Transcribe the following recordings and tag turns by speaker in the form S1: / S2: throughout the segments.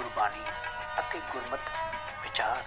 S1: ਗੁਰਬਾਣੀ ਅਤੇ ਗੁਰਮਤ ਵਿਚਾਰ।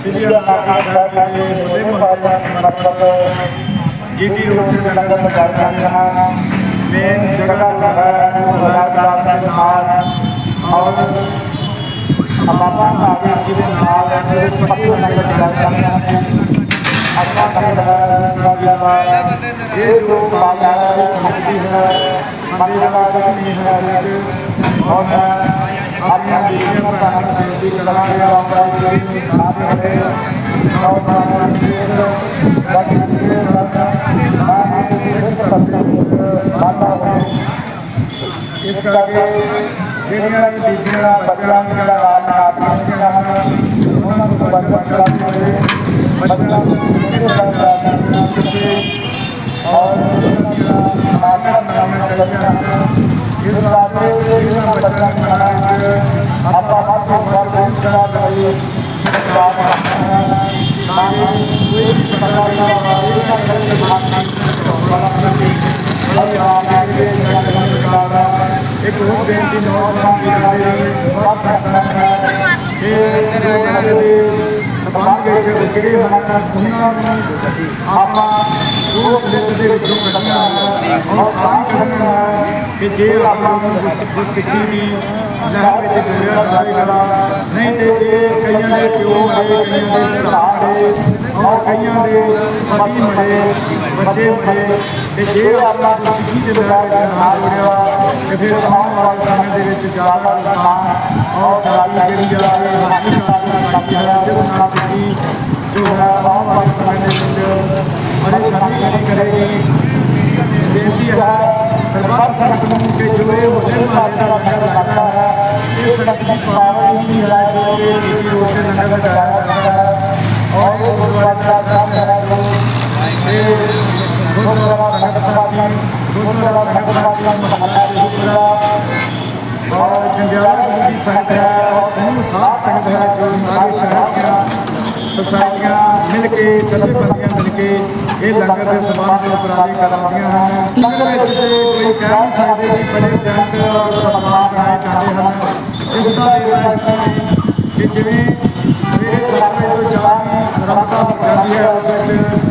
S2: ਸ੍ਰੀ ਅਕਾਲ ਤਖਤ ਸਾਹਿਬ ਦੇ ਬੁੱਢੇ ਮਹਾਰਾਜ ਸਮਰਪਿਤ ਜੀਤੀ ਰੂਪ ਦੇ ਲੰਗਰ ਲਗਾਏ ਜਾਂਦੇ ਹਨ ਮੇਨ ਜਗ੍ਹਾ ਜੋ ਹੈ ਉਹ ਹਜ਼ਾਰ ਦੇ ਨਾਲ ਔਰ ਬਾਬਾ ਸਾਹਿਬ ਜੀ ਦੇ ਨਾਲ ਜਿਹੜੇ ਪੱਕੇ ਲੰਗਰ ਲਗਾਏ ਜਾਂਦੇ ਹਨ ਆਪਣਾ ਲੰਗਰ ਹੈ ਦੂਸਰਾ ਵੀ ਹੈ ਇਹ ਜੋ ਬਾਬਾ ਦੀ ਸਮਝਦੀ ਹੈ ਮੰਦੇ ਦਾ ਕੁਝ ਨਹੀਂ ਔਰ ਮੈਂ ਆਪਣੀਆਂ ਬੀਬੀਆਂ ਭੈਣਾਂ ਨੂੰ ਬੇਨਤੀ ਕਰਾਂਗਾ ਕਿ ਜੀ ਨੂੰ ਸਾਥ ਰਹੇ ਔਰ ਬਾਬਾ ਜੀ ਇਸ ਰੱਖ ਕੇ ਰੱਖਣਾ ਮੈਂ ਸਿੱਖ ਪੱਤੇ ਬਾਬਾ ਇਸ ਕਰਕੇ ਜਿਹੜੀਆਂ ਵੀ ਬੀਬੀਆਂ, ਬੱਚਿਆਂ ਨੂੰ ਜਿਹੜਾ ਆਪ ਆਪ ਹੁੰਦੀਆਂ ਹਨ ਉਹਨਾਂ ਨੂੰ ਬਚਪਨ ਕਰਨੀ ਬੱਚਿਆਂ ਨੂੰ ਸਿੱਖੇ ਸਲਾਹ ਕਿਸੇ ਔਰ ਹਨ ਇਸ ਵਾਸਤੇ ਇਹਨਾਂ ਬੱਚਿਆਂ ਨੂੰ ਵਿੱਚ ਆਪਾਂ ਹੱਥ ਤੋਂ ਵੱਧ ਕੋਸ਼ਿਸ਼ਾਂ ਕਰੀਏ ਕਰਨਾ ਤਾਂ ਕਿ ਕੋਈ ਪ੍ਰਕਾਰ ਦਾ ਇਹ ਨਾ ਕਰੇ ਕਿ ਮਾਨ ਦੇ ਇੱਕ ਹੋਰ ਬੇਨਤੀ ਨੌਜਵਾਨ ਵੀਰਾਂ ਦੇ ਬਹੁਤ ਸਕਦਾ ਹੈ ਕਿ ਜੋ ਕਿਸੇ ਦੇ ਸਬੰਧ ਵਿੱਚ ਵਿਗੜੇ ਹਨ, ਉਹਨਾਂ ਨੂੰ ਆਪਾਂ ਉਹ ਦੇ ਵਿੱਚੋਂ ਕੱਢਣਾ ਔਰ ਤਾਂ ਕਰਨਾ ਕਿ ਜੇ ਆਪਾਂ ਨੂੰ ਸਿੱਖੀ ਦੀ ਲਹਿਰ ਵਿੱਚ ਜੁੜਿਆ ਜਾਵੇਗਾ ਨਹੀਂ ਤੇ ਇਹ ਕਈਆਂ ਦੇ ਪਿਓ ਮਰੇ ਕਈਆਂ ਦੇ ਭਰਾ ਮਰੇ ਔਰ ਕਈਆਂ ਦੇ ਪਤੀ ਮਰੇ ਬੱਚੇ ਮਰੇ ਤੇ ਜੇ ਆਪਾਂ ਸਿੱਖੀ ਦੇ ਲਹਿਰ ਵਿੱਚ ਜੁੜਿਆ ਤੇ ਫਿਰ ਆਉਣ ਵਾਲੇ ਸਮੇਂ ਦੇ ਵਿੱਚ ਜ਼ਿਆਦਾ ਨੁਕਸਾਨ ਔਰ ਖਰਾਬੀ ਜਿਹੜੀ ਆ ਇਹ ਹਾਨੀਕਾਰਕ ਹੈ ਜਿਸ ਨਾਲ ਸਿੱਖੀ ਜੋ ਹੈ, ਆਉਣ ਵਾਲੇ ਸਮੇਂ ਦੇ ਵਿੱਚ ਪਰੇਸ਼ਾਨੀ ਖੜੀ ਕਰੇਗੀ। ਬੇਨਤੀ ਹੈ ਸਰਬੱਤ ਸੰਗਤ ਨੂੰ ਕਿ ਜੋ ਇਹ ਹੋਲੇ ਮਹੱਲੇ ਦਾ ਲੰਗਰ ਲੱਗਦਾ ਹੈ, ਇਹ ਸੰਗਤ ਦੀ ਪਾਵਨ ਹੈ, ਜੋ ਕਿ ਨੀਤੀ ਰੋਡ ਤੇ ਲੰਗਰ ਲਗਾਇਆ ਜਾਂਦਾ ਹੈ ਔਰ ਇਹ ਗੁਰਦੁਆਰੇ ਦਾ ਦਰਸ ਹੈ। ਜੋ ਇਹ ਗੁਰਦੁਆਰਾ ਸੰਗਤ ਸਾਥੀ ਗੁਰਦੁਆਰਾ ਸੰਗਤ ਸਾਥੀ ਮਹੱਲਾ ਦੇਹੂਪੁਰਾ ਔਰ ਜੰਡਿਆਲਾ ਗੁਰੂ ਸੰਗਤ ਹੈ ਔਰ ਸਮੂਹ ਸਾਧ ਸੰਗਤ ਹੈ ਜੋ ਸਾਰੇ ਸ਼ਹਿਰ ਦੀਆਂ ਸੋਸਾਇਟੀਆਂ ਮਿਲ ਕੇ ਜਥੇਬੰਦੀਆਂ ਮਿਲ ਕੇ ਇਹ ਲੰਗਰ ਦੇ ਸਮਾਨ ਦੇ ਉਪਰਾਲੇ ਕਰਾਉਂਦੀਆਂ ਹਨ ਲੰਗਰ ਵਿੱਚ ਤੇ ਕੋਈ ਕਹਿ ਨਹੀਂ ਸਕਦੇ ਕਿ ਬੜੇ ਜੰਗ ਔਰ ਪਕਵਾਨ ਬਣਾਏ ਜਾਂਦੇ ਹਨ ਇਸ ਦਾ ਵੇਰਵਾ ਇਸ ਤਰ੍ਹਾਂ ਕਿ ਜਿਵੇਂ ਸਵੇਰੇ ਸੱਤ ਵਜੇ ਤੋਂ ਚਾਹ ਦੀ ਰਮਤਾ ਹੋ ਜਾਂਦੀ ਹੈ, ਉਸ ਵਿੱਚ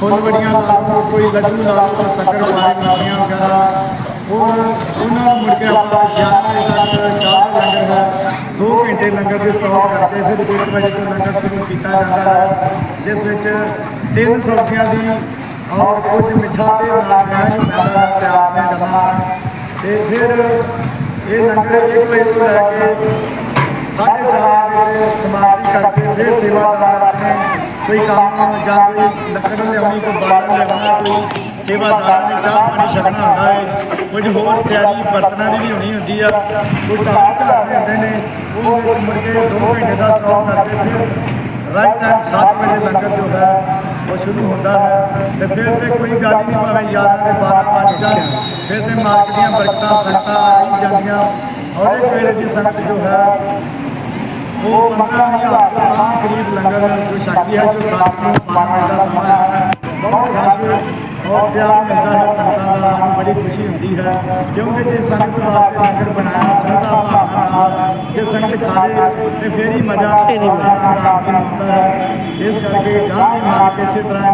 S2: ਫੁੱਲ ਬੜੀਆਂ ਲਾ ਲਓ ਕੋਈ ਲੱਡੂ ਲਾ ਲਓ ਸ਼ੱਕਰ ਪਾਰੇ ਮੱਠੀਆਂ ਵਗੈਰਾ। ਔਰ ਉਹਨਾਂ ਨੂੰ ਮੁੜ ਕੇ ਆਪਾਂ 11 ਵਜੇ ਤੱਕ ਚਾਹ ਲੰਗਰ ਹੈ 2 ਘੰਟੇ ਲੰਗਰ ਦੇ ਸਟਾਪ ਕਰਕੇ ਫਿਰ 1 ਵਜੇ ਤੋਂ ਲੰਗਰ ਸ਼ੁਰੂ ਕੀਤਾ ਜਾਂਦਾ ਹੈ, ਜਿਸ ਵਿੱਚ ਤਿੰਨ ਸਬਜ਼ੀਆਂ ਦੀ ਔਰ ਕੁਝ ਮਿੱਠਾ ਤੇ ਨਾਲ ਰਹਿਣ ਨੂੰ ਪਿਆਰ ਦੀਆਂ ਗੱਲਾਂ ਤੇ ਫਿਰ ਇਹ ਲੰਗਰ 1 ਵਜੇ ਤੋਂ ਲੈ ਕੇ ਸਾਢੇ ਚਾਰ ਵਜੇ ਸਮਾਪਤੀ ਕਰਕੇ ਫਿਰ ਸੇਵਾਦਾਰ ਕੋਈ ਕੰਮ ਜਾਂ ਕੋਈ ਲੱਕੜ ਲਿਆਉਣੀ ਕੋਈ ਬਾਲਣ ਲਿਆਉਣਾ ਕੋਈ ਸੇਵਾਦਾਰ ਨੇ ਚਾਹ ਪਾਣੀ ਛਕਣਾ ਹੁੰਦਾ ਹੈ ਕੁਝ ਹੋਰ ਤਿਆਰੀ ਬਰਤਨਾਂ ਦੀ ਵੀ ਹੋਣੀ ਹੁੰਦੀ ਆ, ਕੋਈ ਢਾਲ ਝਾੜਨੇ ਹੁੰਦੇ ਨੇ ਉਹ ਵਿੱਚ ਮੁੜ ਕੇ 2 ਘੰਟੇ ਦਾ ਸਟਾਪ ਕਰਦੇ ਫਿਰ ਰਾਈਟ ਟਾਈਮ 7 ਵਜੇ ਲੰਗਰ ਜੋ ਹੈ ਉਹ ਸ਼ੁਰੂ ਹੁੰਦਾ ਹੈ, ਤੇ ਫਿਰ ਤੇ ਕੋਈ ਗੱਲ ਨਹੀਂ ਭਾਵੇਂ 11 ਦੇ 12 ਵੱਜ ਜਾਣ ਫਿਰ ਤੇ ਮਾਰਕ ਦੀਆਂ ਬਰਕਤਾਂ, ਸੰਗਤਾਂ ਆਈ ਜਾਂਦੀਆਂ ਔਰ ਇੱਕ ਵੇਲੇ ਦੀ ਸੰਗਤ ਜੋ ਹੈ ਉਹ 15000 ਤੋਂ ਤਾਂ ਕਰੀਬ ਲੰਗਰ ਜੋ ਛਕਦੀ ਹੈ ਜੋ ਸਾਥ ਨੂੰ ਪਾਣ ਦਾ ਸਮਾਂ ਹੈ ਬਹੁਤ ਰਸ਼ ਔਰ ਪਿਆਰ ਮਿਲਦਾ ਹੈ ਸੰਗਤਾਂ ਦਾ ਸਾਨੂੰ ਬੜੀ ਖੁਸ਼ੀ ਹੁੰਦੀ ਹੈ ਕਿਉਂਕਿ ਜੇ ਸੰਗਤ ਵਾਸਤੇ ਲੰਗਰ ਬਣਾਇਆ ਸਰਦਾ ਭਾਵਨਾ ਨਾਲ ਜੇ ਸੰਗਤ ਖਾਵੇ ਤੇ ਫੇਰ ਹੀ ਮਜ਼ਾ ਆਉਂਦਾ ਹੈ ਇਸ ਕਰਕੇ ਗਾਂ ਵੀ ਮਾਰ ਕੇ ਇਸੇ ਤਰ੍ਹਾਂ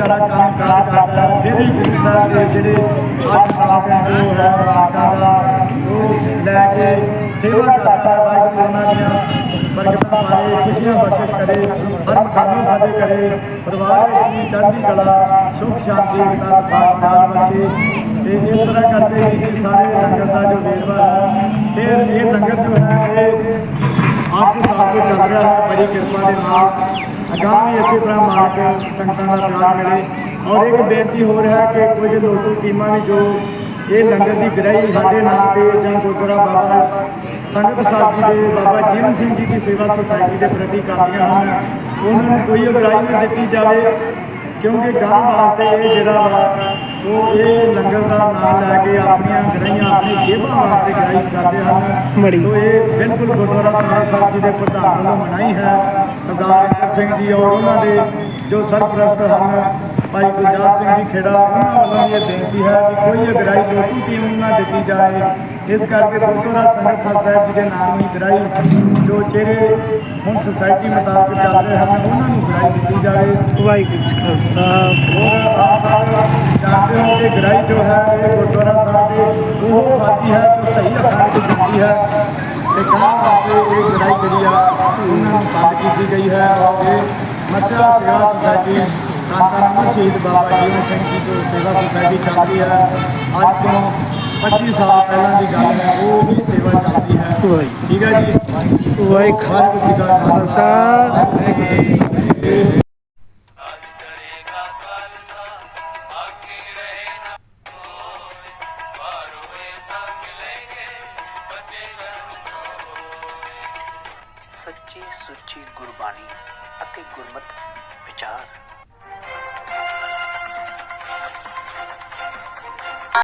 S2: ਇਹਨਾਂ ਸੰਗਤਾਂ ਵਿਚਾਰਾ ਕੰਮ ਕਾਰ ਕਰਦਾ ਫਿਰ ਵੀ ਗੁਰੂ ਸਾਹਿਬ ਦੇ ਜਿਹੜੇ ਅੱਠ ਸਾਲ ਦਾ ਜੋ ਹੈ ਰਾਤਾਂ ਦਾ, ਉਹ ਲੈ ਕੇ ਸੇਵਾ ਕਰਦਾ ਵਾਹਿਗੁਰੂ ਉਹਨਾਂ ਦੀਆਂ। ਬਰਕਤਾਂ ਪਾਏ ਖੁਸ਼ੀਆਂ ਬਖਸ਼ਿਸ਼ ਕਰੇ, ਹਰ ਮਕਾਨੋਂ ਫਤਿਹ ਕਰੇ। ਪਰਿਵਾਰ ਵਿੱਚ ਵੀ ਚੜ੍ਹਦੀ ਕਲਾ, ਸੁਖ ਸ਼ਾਂਤੀ ਏਕਤਾ ਭਾਵਨਾ ਬਖਸ਼ੇ। ਤੇ ਇਸ ਤਰ੍ਹਾਂ ਕਰਦੇ ਕਿ ਸਾਰੇ ਲੰਗਰ ਦਾ ਜੋ ਵੇਰਵਾ ਹੈ, ਫਿਰ ਇਹ ਲੰਗਰ ਜੋ ਹੈ, ਇਹ ਅੱਠ ਸਾਲ ਤੋਂ ਚੱਲ ਰਿਹਾ ਹੈ, ਬੜੀ ਕਿਰਪਾ ਦੇ ਨਾਲ। ਅਗਾਂਹ ਵੀ ਇਸੇ ਤਰ੍ਹਾਂ ਮਾਲਕ ਸੰਗਤਾਂ ਦਾ ਪਿਆਰ ਮਿਲੇ ਔਰ ਇੱਕ ਬੇਨਤੀ ਹੋ ਰਿਹਾ ਹੈ ਕਿ ਕੁਝ ਲੋਕਲ ਟੀਮਾਂ ਵੀ ਜੋ ਇਹ ਲੰਗਰ ਦੀ ਗ੍ਰਹਿ ਸਾਡੇ ਨਾਂ ਤੇ ਜਾਂ ਗੁਰਦੁਆਰਾ ਬਾਬਾ ਸੰਗਤ ਸਾਹਿਬ ਜੀ ਦੇ, ਬਾਬਾ ਜੀਵਨ ਸਿੰਘ ਜੀ ਦੀ ਸੇਵਾ ਸੁਸਾਇਟੀ ਦੇ ਪ੍ਰਤੀ ਕਰਦੀਆਂ ਹਨ। ਉਹਨਾਂ ਨੂੰ ਕੋਈ ਅਗਰਾਈ ਨਾ ਦਿੱਤੀ ਜਾਵੇ। ਕਿਉਂਕਿ ਗਾਂ ਵਾਸਤੇ ਇਹ ਜਿਹੜਾ ਵਾ ਉਹ ਇਹ ਲੰਗਰ ਦਾ ਨਾਮ ਲੈ ਕੇ ਆਪਣੀਆਂ ਗਰਾਈਆਂ ਆਪਣੀ ਜੇਬਾਂ ਵਾਸਤੇ ਗਰਾਈ ਕਰਦੇ ਹਨ। ਸੋ ਇਹ ਬਿਲਕੁਲ ਗੁਰਦੁਆਰਾ ਸਾਹਿਬ ਸਾਹਿਬ ਜੀ ਦੇ ਪ੍ਰਧਾਨ ਵੱਲੋਂ ਮਨਾਈ ਹੈ। ਸਰਦਾਰ ਇੰਦਰ ਸਿੰਘ ਜੀ ਔਰ ਉਹਨਾਂ ਦੇ ਜੋ ਸਰਪ੍ਰਸਤ ਹਨ ਭਾਈ ਗੁਰਜਾਤ ਸਿੰਘ ਜੀ ਖੇੜਾ ਉਹਨਾਂ ਵੱਲੋਂ ਇਹ ਬੇਨਤੀ ਹੈ ਕਿ ਕੋਈ ਅਗਰਾਈ ਲੋਕੀ ਟੀਮ ਨੂੰ ਨਾ ਦਿੱਤੀ ਜਾਏ। ਇਸ ਕਰਕੇ ਗੁਰਦੁਆਰਾ ਸੰਗਤ ਸਾਹਿਬ ਸਾਹਿਬ ਜੀ ਦੇ ਨਾਮ ਦੀ ਗਰਾਈ ਜੋ ਚਿਹਰੇ ਹੁਣ ਸੁਸਾਇਟੀ ਮੁਤਾਬਕ ਚੱਲ ਰਹੇ ਹਨ ਉਹਨਾਂ ਨੂੰ ਗਰਾਈ ਦਿੱਤੀ ਜਾਵੇ
S3: ਵਾਹਿਗੁਰੂ ਜੀ ਕਾ ਖਾਲਸਾ
S2: ਔਰ ਆਪ ਸਾਹਿਬ ਜਾਣਦੇ ਹੋ ਕਿ ਗ੍ਰਾਈ ਜੋ ਹੈ ਇਹ ਗੁਰਦੁਆਰਾ ਸਾਹਿਬ ਦੇ ਉਹ ਬਾਤੀ ਹੈ ਜੋ ਸਹੀ ਅੱਖਾਂ ਵਿੱਚ ਜਾਂਦੀ ਹੈ ਤੇ ਗਾਂ ਵਾਸਤੇ ਇਹ ਗ੍ਰਾਈ ਜਿਹੜੀ ਆ ਉਹਨਾਂ ਨੂੰ ਬੰਦ ਕੀਤੀ ਗਈ ਹੈ ਔਰ ਇਹ ਮਸਿਆ ਸੇਵਾ ਸੁਸਾਇਟੀ ਕਾਂਤਾ ਨੰਬਰ ਸ਼ਹੀਦ ਬਾਬਾ ਜੀਵਨ ਸਿੰਘ ਜੀ ਜੋ ਸੇਵਾ ਸੁਸਾਇਟੀ ਚੱਲਦੀ ਹੈ ਅੱਜ ਤੋਂ 25 ਸਾਲ ਪਹਿਲਾਂ ਦੀ ਗੱਲ ਹੈ ਉਹ ਹੀ ਸੇਵਾ ਚੱਲਦੀ ਹੈ
S3: ਵਾਹਿਗੁਰੂ
S2: ਠੀਕ ਹੈ ਜੀ
S3: ਵਾਹਿਗੁਰੂ
S2: ਵਾਹਿਗੁਰੂ ਜੀ ਕਾ ਖਾਲਸਾ
S4: ਕਰੇਗਾ ਖਾਲਸਾ ਬਾਕੀ ਰਹੇ ਨਾ ਕੋਈ ਬਾਰੋ ਐਸਾ ਮਿਲेंगे ਬੱਚੇ ਜਨਮ ਹੋਏ
S1: ਸੱਚੀ ਸੁੱਚੀ ਗੁਰਬਾਣੀ ਅਤੇ ਗੁਰਮਤ ਵਿਚਾਰ